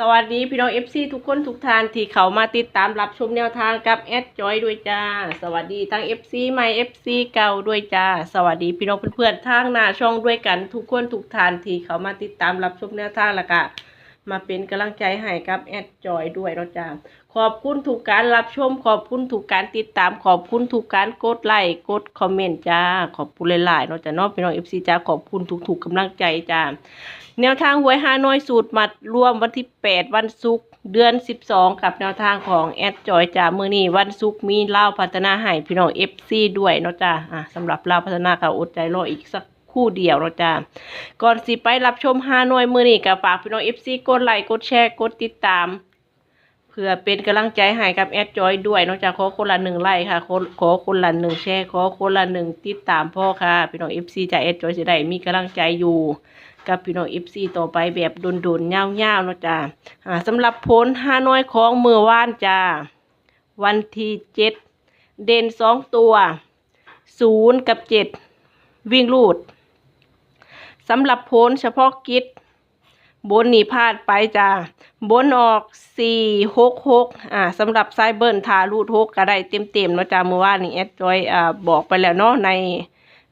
สวัสดีพี่น้องเอฟซีทุกคนทุกท่านที่เขามาติดตามรับชมแนวทางกับแอดจอยด้วยจ้า สวัสดีทั้งเอฟซีใหม่เอฟซีเก่าด้วยจ้า สวัสดีพี่น้องเพื่อนๆทางหน้าช่องด้วยกันทุกคนทุกท่านที่เขามาติดตามรับชมแนวทางละกะ มาเป็นกำลังใจให้กับแอดจอยด้วยเนาะจ้าขอบคุณทุกการรับชม ขอบคุณทุกการติดตาม ขอบคุณทุกการกดไลค์กดคอมเมนต์จ้า ขอบคุณหลายๆเนาะจ้าเนาะพี่น้องเอฟซีจ้าขอบคุณทุกๆกำลังใจจ้าแนวทางหวยฮานอยสูตรมัดรวมวันที่ 8 วันศุกร์เดือน 12 กับแนวทางของแอดจอยจ่ามือนี้วันศุกร์มีเล่าพัฒนาให้พี่น้อง FC ด้วยเนาะจ้าอะสำหรับเล่าพัฒนาก็อดใจรออีกสัก คู่เดียวเนาะจ้าก่อนสิไปรับชมฮานอยมือนี้ก็ฝากพี่น้อง FC กดไลค์กดแชร์กดติดตามเพื่อเป็นกำลังใจให้กับแอดจอยด้วยนอกจากขอคนละหนึ่งไลค์ค่ะขอขอคนละหนึ่งแชร์ขอคนละหนึ่งติดตามพ่อค่ะพี่น้อง FC จากแอดจอยจะได้มีกำลังใจอยู่กับพี่น้องเอฟซีต่อไปแบบโดนๆยาๆเนาะจ้าอ่าสำหรับผลห้าน้อยของเมื่อวานจ้าวันที่เจ็ดเด่นสองตัวศูนย์กับเจ็ดวิ่งลูด สำหรับผลเฉพาะกิจ บนนี่พลาดไปจ้าบนออกสี่หกหกอ่าสำหรับไซเบิร์นทารูดหกก็ได้เต็มๆเนะจ้าเมื่อวานนี้แอดจอยอ่าบอกไปแล้วเนาะใน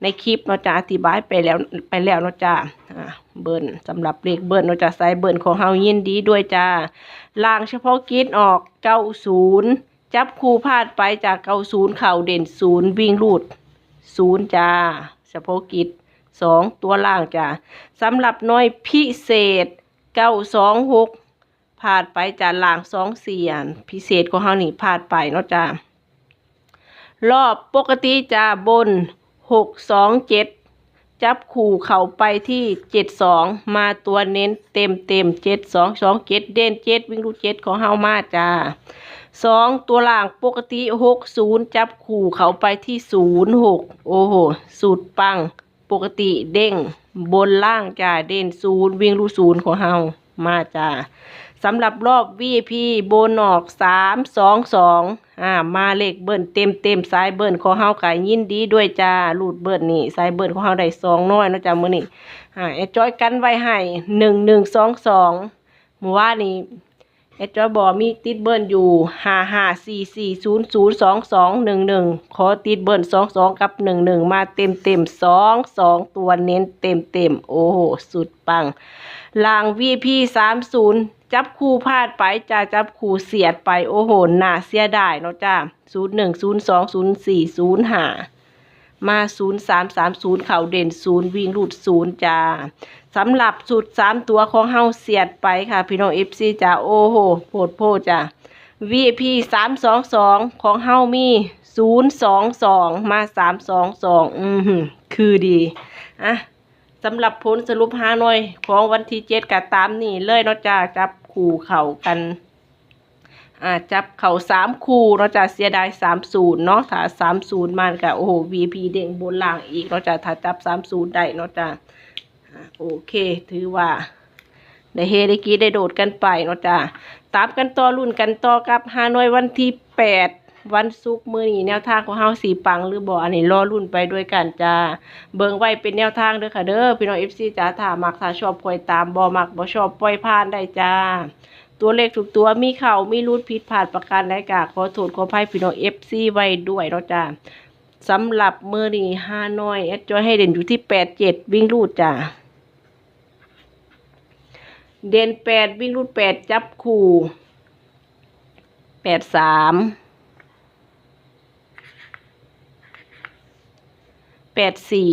ในคลิปเราจะอธิบายไปแล้วไปแล้วนะจ้าอ่าเบิ้ลสำหรับเลขเบิ้ลเราจะใส่เบิ้ลของเฮายินดีด้วยจ้าล่างเฉพาะกิจออกเก้าศูนย์จับคู่พลาดไปจากเก้าศูนย์เข่าเด่นศูนย์วิ่งรูดศูนย์จ้าเฉพาะกิจ สองตัวล่างจ้าสำหรับน้อยพิเศษเก้าสองหกพลาดไปจากล่างสองเสียนพิเศษของเฮานี่พลาดไปเนาะจ้ารอบปกติจ้าบนหกสองเจ็ดจับขู่เข่าไปที่เจ็ดสองมาตัวเน้นเต็มเต็มเจ็ดสองสองเจ็ดเด่นเจ็ดวิ่งรูเจ็ดของเฮามาจ้าสองตัวล่างปกติหกศูนย์จับขู่เขาไปที่ศูนย์หกโอ้โหสูตรปัง ปกติเด้งบนล่างจ้าเด่นศูนย์วิ่งรูศูนย์ของเฮามาจ้าสำหรับรอบ VIP โบนอกสามสองสองอ่ามาเลขเบิ้ลเต็มเต็มสายเบิ้ลของเฮาก็ยินดีด้วยจ้าลูดเบิ้ลนี่สายเบิ้ลของเฮาได้สองน้อยนะจ้ามือนี้อ่าแอจอยกันไว้ให้หนึ่งหนึ่งสองสองมือวานี่ นี้แอจบอมีติดเบิ้ลอยู่ห้าห้าสี่สี่ศูนย์ศูนย์สองสองหนึ่งหนึ่งขอติดเบิ้ลสองสองกับหนึ่งหนึ่งมาเต็มเต็มสองสองตัวเน้นเต็มเต็มโอ้โห สุดปังลาง VP สามศูนย์จับคู่พลาดไปจ้าจับคู่เสียดไปโอ้โหน่าเสียดายเนาะจ้าศูนย์หนึ่งศูนย์สองศูนย์สี่ศูนย์ห้า มาศูนย์สามสามศูนย์เข่าเด่นศูนย์วิ่งหลุดศูนย์จ้าสำหรับสุดสามตัวของเฮาเสียดไปค่ะ พี่น้องเอฟซีจ้าโอ้โหโพดโพดจ้า VIP สามสองสองของเฮามีศูนย์สองสองมาสามสองสองอือหือคือดีอะสำหรับผลสรุปหาหน่อย ของวันที่เจ็ดกับตามนี่เลยเนาะจ้าจับคู่เข่ากัน อ่าจับเข่าสามคู่เนาจ้าเสียดายสามศูนย์เนาะถ้าสามศูนย์มันก็โอ้โห VP เด้งบนล่างอีกเนาจ้าถ้าจับสามศูนย์ได้เนาะจ้าอ่าโอเค ถือว่าได้เฮได้กีได้โดดกันไปเนาะจ้าตามกันต่อรุ่นกันต่อกับฮานอยวันที่แปดวันศุกร์มื้อนี้แนวทางของเฮาสีปังหรือบ่อันนี้รอรุ่นไปด้วยกันจ้าเบิ่งไว้เป็นแนวทางเด้อค่ะเด้อพี่น้อง FC จ๋าถ้ามักถ้าชอบคอยตามบ่มักบ่ชอบปล่อยผ่านได้จ้า ตัวเลขทุกตัวมีเข่ามีรูดผิดพลาดประการใดกะขอโทษขอภัยพี่น้อง FC ไว้ด้วยเนาะจ้าสำหรับมื้อนี้ฮาน้อยแอดจอยให้เด่นอยู่ที่87วิ่งรูดจ้าเด่น8วิ่งรูด8จับคู่83แปดสี่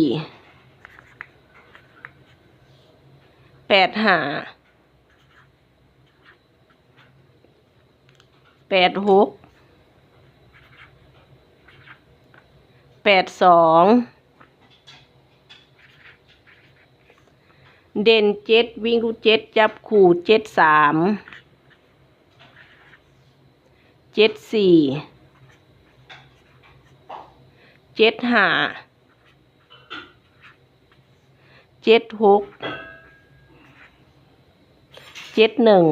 แปดห้า แปดหกแปดสองเด่นเจ็ดวิ่งรูเจ็ดจับขู่เจ็ดสามเจ็ดสี่เจ็ดห้าเจ็ดหกเจ็ดหนึ่ง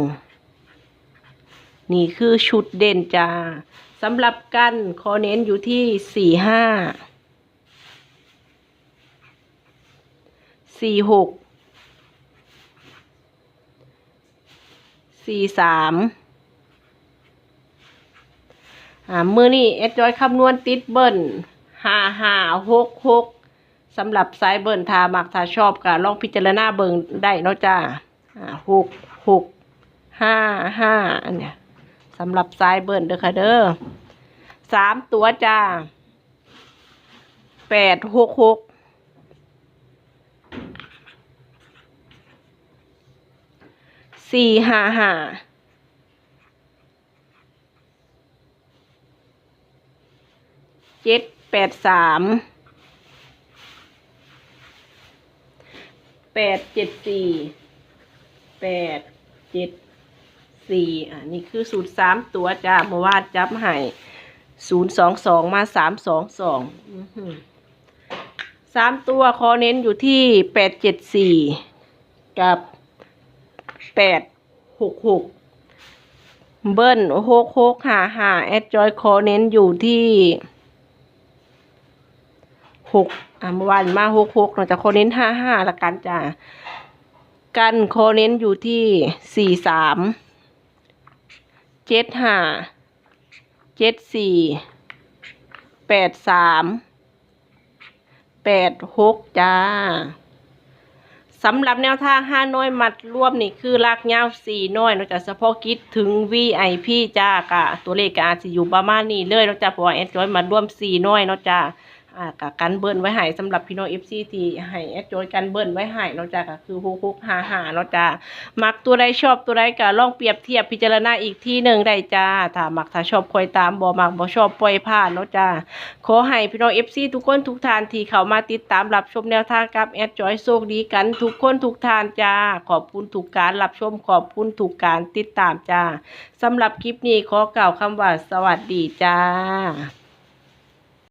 นี่คือชุดเด่นจ้าสำหรับกันขอเน้นอยู่ที่สี่ห้าสี่หกสี่สามอ่ามือนี่แอดจอยคำนวณติดเบิ้ลห้าห้าหกหกสำหรับสายเบิ้ลทามักทาชอบก็ลองพิจารณาเบิ่งได้เนาะจ้าอ่าหกหกห้าห้าอันเนี้ย สำหรับสายเบิ้ลเด้อค่ะเด้อสามตัวจ้าแปดหกหกสี่ห้าห้าเจ็ดแปดสามแปดเจ็ดสี่แปดเจ็ด สี่อะนี่คือสูตรสามตัวจ้าเมื่อวานจับให้ศูนย์สองสองมาสามสองสองสามตัวคอเน้นอยู่ที่แปดเจ็ดสี่กับแปดหกหกเบิ้ลหกหกหาหาแอดจอยคอเน้นอยู่ที่หกอะเมื่อวานมาหกหกเราจะคอเน้นห้าห้าละกันจ้ะกันคอเน้นอยู่ที่สี่สาม เจ็ดห้าเจ็ดสี่แปดสามแปดหกจ้าสำหรับแนวทางห้าน้อยมัดรวมนี่คือลากยาสี่น้อยนอกจากเฉพาะกิจถึง VIP จ้ากะตัวเลขกาจจะอยู่ประมาณนี้เลยนอกจากพราะว่าแอดจอยมัดรวมสี่น้อยเนาะจ้า อ่ากะกันเบิ้ลไว้ให้สำหรับพี่น้อง FC ที่ให้แอดจอยกันเบิ้ลไว้ให้เนาจ้าก็คือฮุกๆหาหาเนาจ้ามักตัวใดชอบตัวใดก็ลองเปรียบเทียบพิจารณาอีกที่หนึ่งได้จ้าถ้ามักถ้าชอบคอยตามบ่มักบ่ชอบปล่อยผ่านเนาจ้าขอให้พี่น้องเอฟซีทุกคนทุกท่านที่เข้ามาติดตามรับชมแนวทางกับแอดจอยโชคดีกันทุกคนทุกท่านจ้าขอบคุณทุกการรับชมขอบคุณทุกการติดตามจ้าสำหรับคลิปนี้ขอกล่าวคำว่าสวัสดีจ้า